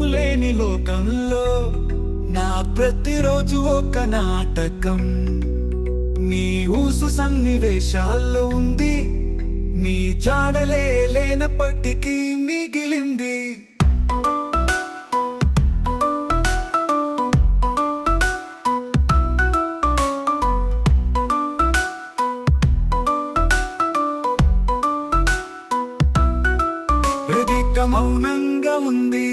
లేని లోకంలో నా ప్రతిరోజు ఒక నాటకం. నీ ఊసు సన్నివేశాల్లో ఉంది నీ జాడలే లేనప్పటికీ మిగిలింది. వేదిక మౌనంగా ఉంది.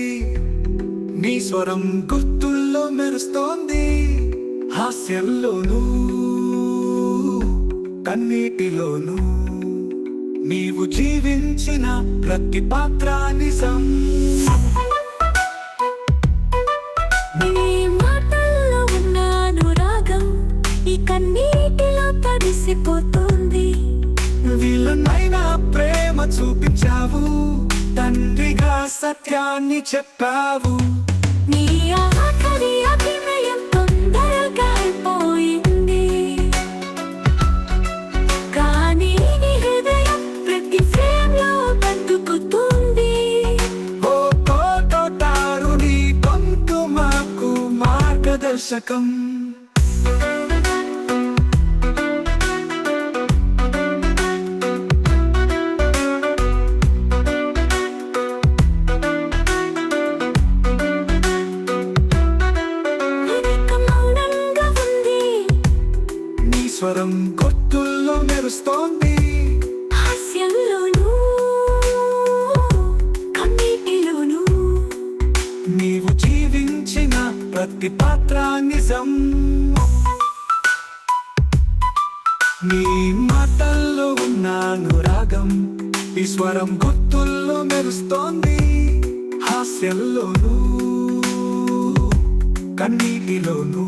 నీ స్వరం గుర్తుల్లో మెరుస్తోంది. హాస్యంలోనూ కన్నీటిలోనూ నీవు జీవించిన ప్రతి పాత్ర నిజం కన్నీటిలో తడిసిపోతుంది. వీళ్ళనైనా సత్యాన్ని చెప్పావు. నీ ఆఖరి అభినయం తొందరగా అయిపోయింది కానీ నీ హృదయం ప్రతి ఫ్రేమ్లో బతుకుతుంది. ఓ నీ మాకు మార్గదర్శకం. స్వరం గుర్తుల్లో మెరుస్తోంది. హాస్యంలోనూ కన్నీటిలోనూ. నీవు జీవించిన ప్రతి పాత్ర నిజం. నీ మాటల్లో ఉన్న అనురాగం ఈ స్వరం గుర్తుల్లో మెరుస్తోంది. హాస్యంలోనూ కన్నీటిలోనూ.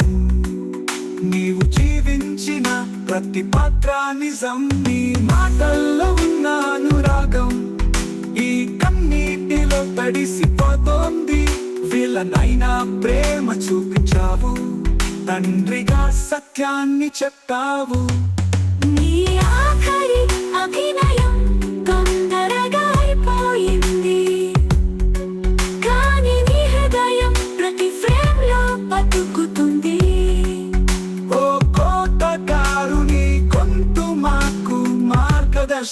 నీవు జీవించిన ప్రతి పాత్ర నిజం నీ మాటల్లో ఉన్న అనురాగం ఈ కన్నీటిలో తడిసిపోతోంది. వీళ్ళనైనా ప్రేమ చూపించావు. తండ్రిగా సత్యాన్ని చెప్తావు నీ ఆఖరి అభినయం కోటగారు